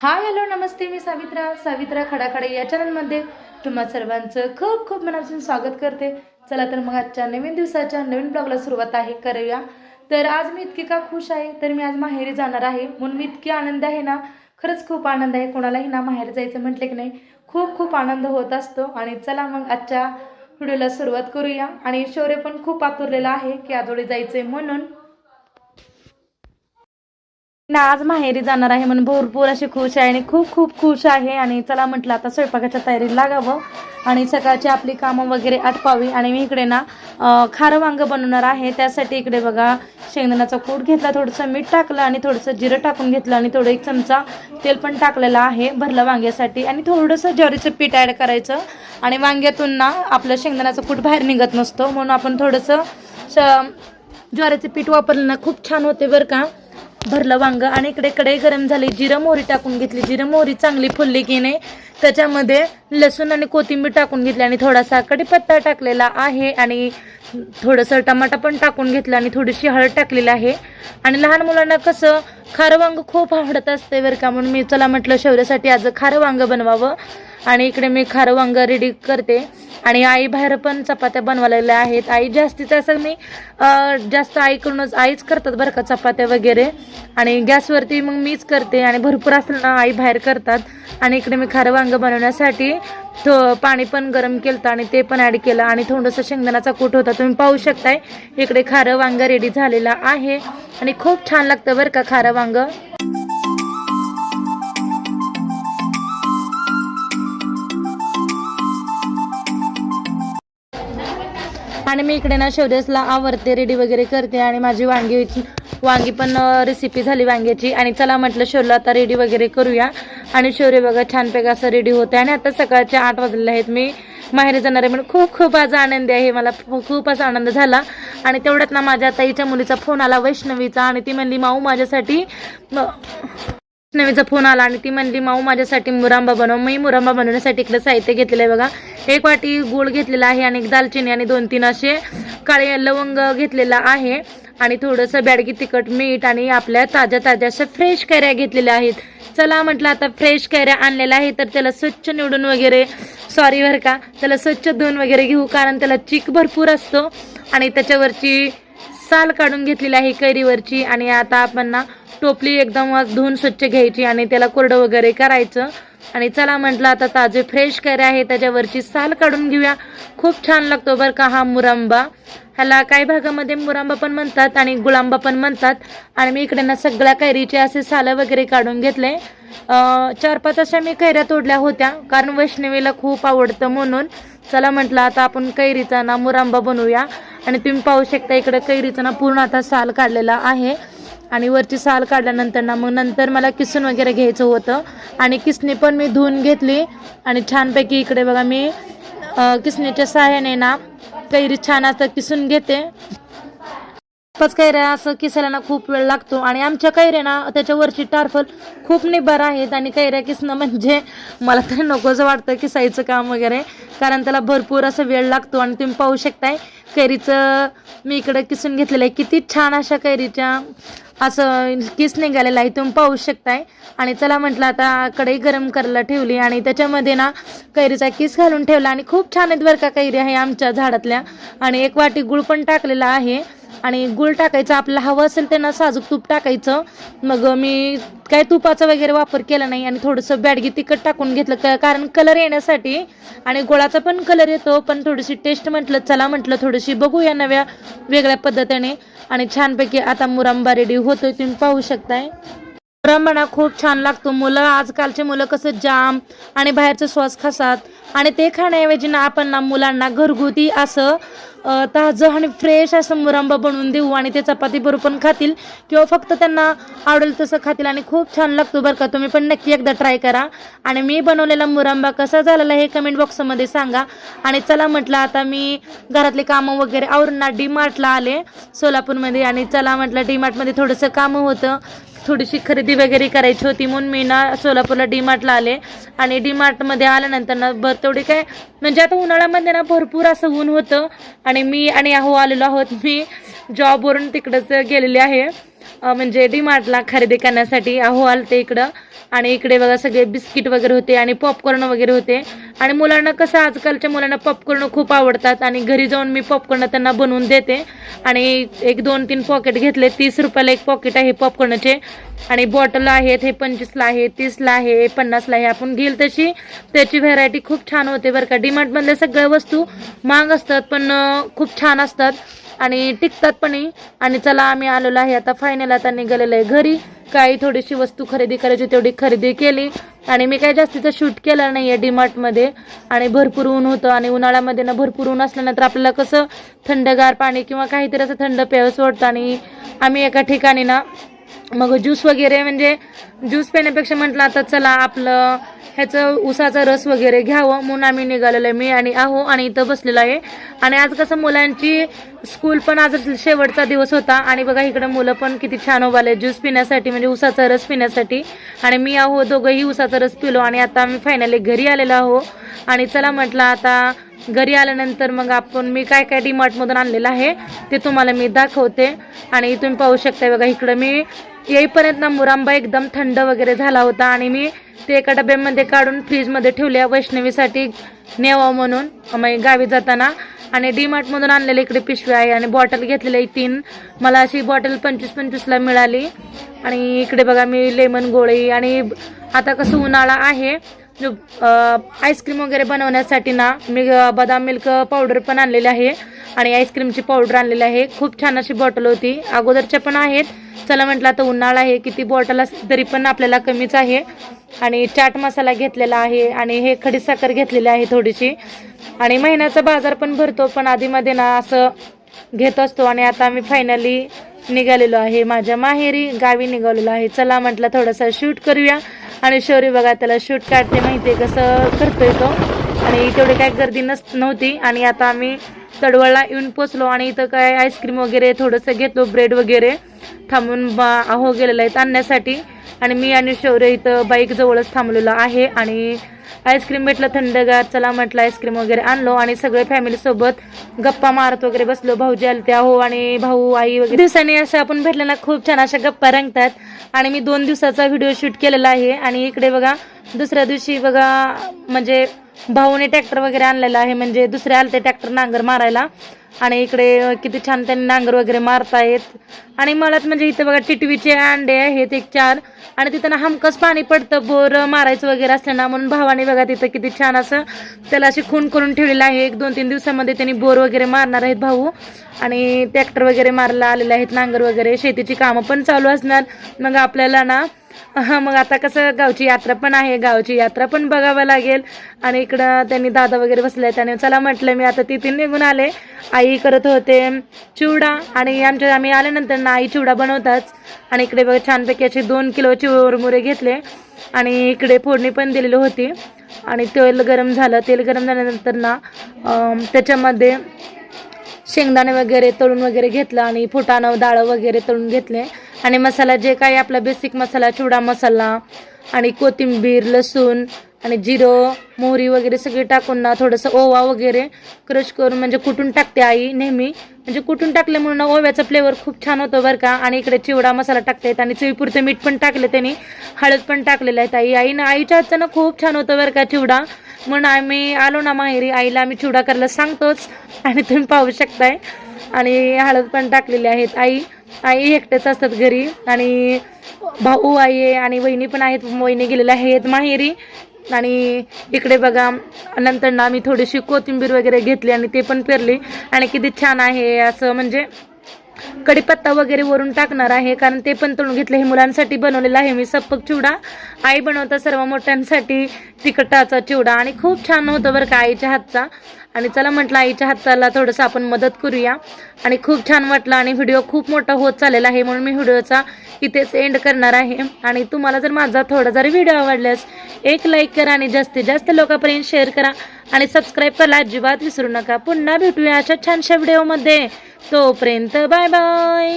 Hi hello नमस्ते मी सावित्रा. सावित्रा खडाखडे या चॅनलमध्ये तुम्हा सर्वांचं खूप खूप मनापासून स्वागत करते. चला तर मग आजच्या नवीन दिवसाच्या नवीन ब्लॉगला सुरुवात आहे करूया. तर आज मी इतकी का खुश आहे? तर मी आज माहेरी जाणार आहे. म्हणून मी इतकी आनंद आहे ना? खरंच खूप आनंद आहे. कोणालाही ना माहेर जायचं म्हटलं की नाही खूप खूप आनंद होत असतो. आणि चला मग आजच्या व्हिडिओला सुरुवात करूया. आणि शौर्य पण खूप आतुरलेला आहे की आजोळी जायचे म्हणून. ना आज माहेरी जाणार आहे म्हणून भरपूर अशी खुश आहे आणि खूप खूप खुश आहे. आणि चला म्हटलं आता स्वयंपाकाच्या तयारीला लागावं. आणि सकाळची आपली कामं वगैरे आटपावी. आणि मी इकडे ना खारं वांग बनवणार आहे. त्यासाठी इकडे बघा शेंगदाण्याचा कूट घेतला थोडंसं मीठ टाकलं आणि थोडंसं जिरं टाकून घेतलं आणि थोडं एक चमचा तेल पण टाकलेलं आहे भरलं वांग्यासाठी. आणि थोडंसं ज्वारीचं पीठ ॲड करायचं. आणि वांग्यातून ना आपलं शेंगदाण्याचं कूट बाहेर निघत नसतो. म्हणून आपण थोडंसं श- ज्वारीचं पीठ वापरलं ना खूप छान होते बरं का. भरलं वांग आणि इकडे कढई गरम झाली जिरं मोहरी टाकून घेतली. जिरं मोहरी चांगली फुलली की नाही त्याच्यामध्ये लसूण आणि कोथिंबीर टाकून घेतली आणि थोडासा कढीपत्ता टाकलेला आहे आणि थोडंसं टमाटा पण टाकून घेतलं आणि थोडीशी हळद टाकलेली आहे. आणि लहान मुलांना कसं खारं वांग खूप आवडत असते बरं का? म्हणून मी चला म्हटलं शौर्यासाठी आज खारं वांग बनवावं. आणि इकडे मी खारं वांग रेडी करते. आणि आई बाहेर पण चपात्या बनवलेल्या आहेत. आई जास्तीत असं मी जास्त आईकडूनच आईच करतात बरं का चपात्या वगैरे. आणि गॅसवरती मग मीच करते आणि भरपूर असलं ना आई बाहेर करतात. आणि इकडे मी खारं वांग बनवण्यासाठी थो पाणी पण गरम केलं आणि ते पण ॲड केलं. आणि थोडंसं शेंगदाण्याचा कूट होता. तुम्ही पाहू शकताय इकडे खारं वांग रेडी झालेलं आहे. आणि खूप छान लागतं बरं का खारं वांग आणि मी इकडे ना शौर्यसला आवडते रेडी वगैरे करते आणि माझी वांगी वांगी पण रेसिपी झाली वांग्याची. आणि चला म्हटलं शोरला आता रेडी वगैरे करूया. आणि शौर्य बघा छानपैकी असं रेडी होते आणि आता सकाळचे आठ वाजलेले आहेत. मी माहेरी जाणार आहे म्हणून खूप खूप आज आनंदी आहे. मला खूप असा आनंद झाला. आणि तेवढ्यात ना माझ्या ताईच्या मुलीचा फोन आला वैष्णवीचा. आणि ती म्हणली माऊ माझ्यासाठी म- वैष्णवीचा फोन आला आणि ती म्हणली माऊ माझ्यासाठी मुरांबा बनव. मी मुरांबा बनवण्यासाठी इकडे साहित्य घेतलेलं आहे बघा. एक वाटी गूळ घेतलेला आहे आणि एक दालचिनी आणि दोन तीन असे काळे लवंग घेतलेला आहे. आणि थोडंसं बॅडगी तिखट मीठ आणि आपल्या ताज्या ताज्या अशा फ्रेश कैऱ्या घेतलेल्या आहेत. चला म्हटलं आता फ्रेश कैऱ्या आणलेल्या आहे तर त्याला स्वच्छ निवडून वगैरे सॉरी बरं का त्याला स्वच्छ धुवून वगैरे घेऊ कारण त्याला चिक भरपूर असतो. आणि त्याच्यावरची साल काढून घेतलेली आहे कैरीवरची. आणि आता आपण ना टोपली एकदम धुवून स्वच्छ घ्यायची आणि त्याला कोरडं वगैरे करायचं. आणि चला म्हटलं आता ताजे फ्रेश कैरे आहे त्याच्यावरची साल काढून घेऊया. खूप छान लागतो बरं का हा मुरांबा. ह्याला काही भागामध्ये मुरांबा पण म्हणतात आणि गुळांबा पण म्हणतात. आणि मी इकडे ना सगळ्या कैरीचे असे सालं वगैरे काढून घेतले. चार पाच अशा मी कैऱ्या तोडल्या होत्या कारण वैष्णवीला खूप आवडतं म्हणून. चला म्हटलं आता आपण कैरीचा ना मुरांबा बनवूया. आणि तुम्ही पाहू शकता इकडे कैरीचा ना पूर्ण आता साल काढलेला आहे. आणि वरची साल काढल्यानंतर ना मग नंतर मला किसून वगैरे घ्यायचं होतं. आणि किसणी पण मी धुवून घेतली. आणि छानपैकी इकडे बघा मी किसणीच्या सहाय्याने ना कैरी छान असं किसून घेते. खूपच कैऱ्या असं किसायला ना खूप वेळ लागतो. आणि आमच्या कैऱ्या ना त्याच्यावरची टारफल खूप निबर आहेत. आणि कैऱ्या किसणं म्हणजे मला तरी नकोच वाटतं किसायचं काम वगैरे. कारण त्याला भरपूर असं वेळ लागतो आणि तुम्ही पाहू शकताय कैरीचं मी इकडं किसून घेतलेलं आहे. किती छान अशा कैरीच्या असं किस निघालेलं आहे तुम्ही पाहू शकताय. आणि चला म्हटलं आता कढई गरम करायला ठेवली आणि त्याच्यामध्ये ना कैरीचा किस घालून ठेवला. आणि खूप छान आहेत बरं का कैरी आहे आमच्या झाडातल्या. आणि एक वाटी गुळ पण टाकलेला आहे. आणि गुळ टाकायचं आपलं हवं असेल त्यांना साजूक तूप टाकायचं. मग मी काय तुपाचा वगैरे वापर केला नाही आणि थोडंसं बॅडगी तिखट टाकून घेतलं. क- कारण कलर येण्यासाठी आणि गुळाचा पण कलर येतो पण थोडीशी टेस्ट म्हटलं चला म्हटलं थोडीशी बघूया नव्या वेगळ्या पद्धतीने. आणि छानपैकी आता मुरांबा रेडी होतोय तुम्ही पाहू शकताय. मुरांबा खूप छान लागतो. मुलं आजकालचे मुलं कसं जाम आणि बाहेरचं श्वास खातात. आणि ते खाण्याऐवजी ना आपण ना मुलांना घरगुती असं ताजं आणि फ्रेश असं मुरांबा बनवून देऊ आणि ते चपाती बरोबर पण खातील किंवा फक्त त्यांना आवडेल तसं खातील आणि खूप छान लागतो बरं का. तुम्ही पण नक्की एकदा ट्राय करा. आणि मी बनवलेला मुरांबा कसा झालेला हे कमेंट बॉक्समध्ये सांगा. आणि चला म्हटलं आता मी घरातले कामं वगैरे आवरून ना डी मार्टला आले सोलापूरमध्ये. आणि चला म्हटलं डी मार्टमध्ये थोडंसं कामं होतं. थोडीशी खरेदी वगैरे करायची होती म्हणून मी ना सोलापूरला डी मार्टला आले. आणि डी मार्टमध्ये आल्यानंतर ना बर तेवढी काय म्हणजे आता उन्हाळ्यामध्ये ना भरपूर असं ऊन होतं. आणि मी आणि अहो आलेलो आहोत. मी जॉबवरून तिकडंच गेलेले आहे. अं, म्हणजे डीमार्टला खरेदी करण्यासाठी अहो आलते इकडं. आणि इकडे बघा सगळे बिस्किट वगैरे होते आणि पॉपकॉर्न वगैरे होते. आणि मुलांना कसं आजकालच्या मुलांना पॉपकॉर्न खूप आवडतात आणि घरी जाऊन मी पॉपकॉर्न त्यांना बनवून देते. आणि एक दोन तीन पॉकेट घेतले तीस रुपयाला एक पॉकेट आहे पॉपकॉर्नचे आणि बॉटल आहेत हे पंचवीसला आहे तीसला आहे पन्नासला आहे. आपण घेईल तशी त्याची व्हेरायटी खूप छान होते बरं का. डीमार्टमधल्या सगळ्या वस्तू महाग असतात पण खूप छान असतात. आणि टिकतात पण. आणि चला आम्ही आलेलो आहे. आता फायनल आता निघालेलं आहे घरी. काही थोडीशी वस्तू खरेदी करायची तेवढी खरेदी केली. आणि मी काही जास्तीचं शूट केलं नाही आहे डीमार्टमध्ये आणि भरपूर ऊन होतं आणि उन्हाळ्यामध्ये ना भरपूर ऊन असल्यानंतर आपल्याला कसं थंडगार पाणी किंवा काहीतरी असं थंड प्यावंसं वाटतं आणि आम्ही एका ठिकाणी ना मग ज्यूस वगैरे म्हणजे ज्यूस पिण्यापेक्षा म्हटलं आता चला आपलं ह्याचं उसाचा रस वगैरे घ्यावं म्हणून आम्ही निघालेलो आहे मी आणि आहो आणि इथं बसलेलो आहे. आणि आज कसं मुलांची स्कूल पण आज शेवटचा दिवस होता आणि बघा इकडे मुलं पण किती छान उभारले ज्यूस पिण्यासाठी म्हणजे उसाचा रस पिण्यासाठी. आणि मी आहो दोघंही उसाचा रस पिलो आणि आता आम्ही फायनली घरी आलेलो आहो. आणि चला म्हटलं आता घरी आल्यानंतर मग आपण मी काय काय डीमार्टमधून आणलेलं आहे ते तुम्हाला मी दाखवते. आणि तुम्ही पाहू शकता बघा इकडं मी येईपर्यंत ना मुरांबा एकदम थंड वगैरे झाला होता आणि मी ते एका डब्यामध्ये काढून फ्रीजमध्ये ठेवल्या वैष्णवीसाठी नेवा म्हणून. मग गावी जाताना आणि डीमार्टमधून आणलेले इकडे पिशवी आहे आणि बॉटल घेतलेली आहे तीन. मला अशी बॉटल पंचवीस पंचवीसला मिळाली. आणि इकडे बघा मी लेमन गोळी आणि आता कसं उन्हाळा आहे आईस्क्रीम वगैरे बनवण्यासाठी ना मी बदाम मिल्क पावडर पण आणलेली आहे. आणि आईस्क्रीमची पावडर आणलेली आहे. खूप छान अशी बॉटल होती. अगोदरच्या पण आहेत. चला म्हटलं आता उन्हाळा आहे किती बॉटल असली तरी पण आपल्याला कमीच आहे. आणि चाट मसाला घेतलेला आहे आणि हे खडी साखर घेतलेली आहे थोडीशी. आणि महिन्याचा बाजार पण भरतो पण आधीमध्ये ना असं घेत असतो. आणि आता आम्ही फायनली निघालेलो आहे. माझ्या माहेरी गावी निघालेलो आहे. चला म्हटलं थोडंसं शूट करूया. आणि शौर्य बघा त्याला शूट काढते माहिती आहे कसं करतोय तो. आणि तेवढी काय गर्दी नस नव्हती. आणि आता आम्ही तडवळला येऊन पोचलो आणि इथं काय आईस्क्रीम वगैरे थोडंसं घेतलो ब्रेड वगैरे. थांबून बा हो गेलेलं आहेत आणण्यासाठी. आणि मी आणि शौर्य इथं बाईक जवळच थांबलेलो आहे. आणि आईस्क्रीम भेटलं थंडगार चला म्हटलं आईस्क्रीम वगैरे आणलो आणि सगळे फॅमिलीसोबत गप्पा मारत वगैरे बसलो. भाऊजी आलते त्या हो आणि भाऊ आई वगैरे. दिवसांनी असं आपण भेटलं खूप छान अशा गप्पा रंगतात. आणि मी दोन दिवसाचा व्हिडिओ शूट केलेला आहे. आणि इकडे बघा दुसऱ्या दिवशी बघा म्हणजे भाऊने ट्रॅक्टर वगैरे आणलेला आहे. म्हणजे दुसरे आलते ट्रॅक्टर नांगर मारायला. आणि इकडे किती छान त्यांनी नांगर वगैरे मारतायत. आणि मला म्हणजे इथं बघा टिटवीचे अंडे आहेत एक चार. आणि तिथं ना हमकस पाणी पडतं बोर मारायचं वगैरे असलं ना म्हणून भावाने बघा तिथं किती छान असं त्याला अशी खून करून ठेवलेलं आहे. एक दोन तीन दिवसामध्ये त्यांनी बोर वगैरे मारणार आहेत भाऊ. आणि ट्रॅक्टर वगैरे मारला आलेले आहेत नांगर वगैरे. शेतीची कामं पण चालू असणार. मग आपल्याला ना हां मग आता कसं गावची यात्रा पण आहे गावची यात्रा पण बघावं लागेल. आणि इकडं त्यांनी दादा वगैरे बसले त्याने चला म्हटलं मी आता तिथून निघून आले. आई करत होते चिवडा आणि आमच्या आम्ही आल्यानंतर ना आई चिवडा बनवतात आणि इकडे बघा छानपैकी असे दोन किलो चिवरमुरे घेतले. आणि इकडे फोडणी पण दिलेली होती. आणि तेल गरम झालं. तेल गरम झाल्यानंतर ना त्याच्यामध्ये शेंगदाणे वगैरे तळून वगैरे घेतलं आणि फुटाणं डाळ वगैरे तळून घेतले. आणि मसाला जे काही आपला बेसिक मसाला चिवडा मसाला आणि कोथिंबीर लसूण आणि जिरं मोहरी वगैरे सगळे टाकून ना थोडंसं ओवा वगैरे क्रश करून म्हणजे कुटून टाकते आई नेहमी. म्हणजे कुटून टाकले म्हणून ना ओव्याचा फ्लेवर खूप छान होतो बरं का. आणि इकडे चिवडा मसाला टाकतायत आणि चवीपुरतं मीठ पण टाकले त्यांनी. हळद पण टाकलेलं आहे आई. आईनं आईच्या हातचं ना खूप छान होतं बरं का चिवडा. म्हणून आम्ही आलो ना माहेरी. आईला आम्ही चिवडा करायला सांगतोच. आणि तुम्ही पाहू शकताय. आणि हळद पण टाकलेली आहेत आई. आई एकटेच असतात घरी. आणि भाऊ आई आहे आणि वहिनी पण आहेत. वहिनी गेलेल्या आहेत माहेरी. आणि इकडे बघा नंतर ना आम्ही थोडीशी कोथिंबीर वगैरे घेतली आणि ते पण पेरली. आणि किती छान आहे असं म्हणजे कडीपत्ता वगैरे वरून टाकणार आहे. कारण ते पण तळून घेतलं हे मुलांसाठी बनवलेलं आहे. मी सप्पक चिवडा आई बनवता सर्व मोठ्यांसाठी तिखटाचा चिवडा. आणि खूप छान होतं बरं का आईच्या हातचा. आणि चला म्हटलं आईच्या हाताला थोडंसं आपण मदत करूया. आणि खूप छान वाटलं आणि व्हिडिओ खूप मोठा होत चाललेला आहे. म्हणून मी व्हिडिओचा इथेच एंड करणार आहे. आणि तुम्हाला जर माझा थोडा जरी व्हिडिओ आवडल्यास एक लाईक करा आणि जास्तीत जास्त लोकांपर्यंत शेअर करा. आणि सबस्क्राईब करायला अजिबात विसरू नका. पुन्हा भेटूया अशा छानशा व्हिडिओमध्ये तोपर्यंत बाय बाय.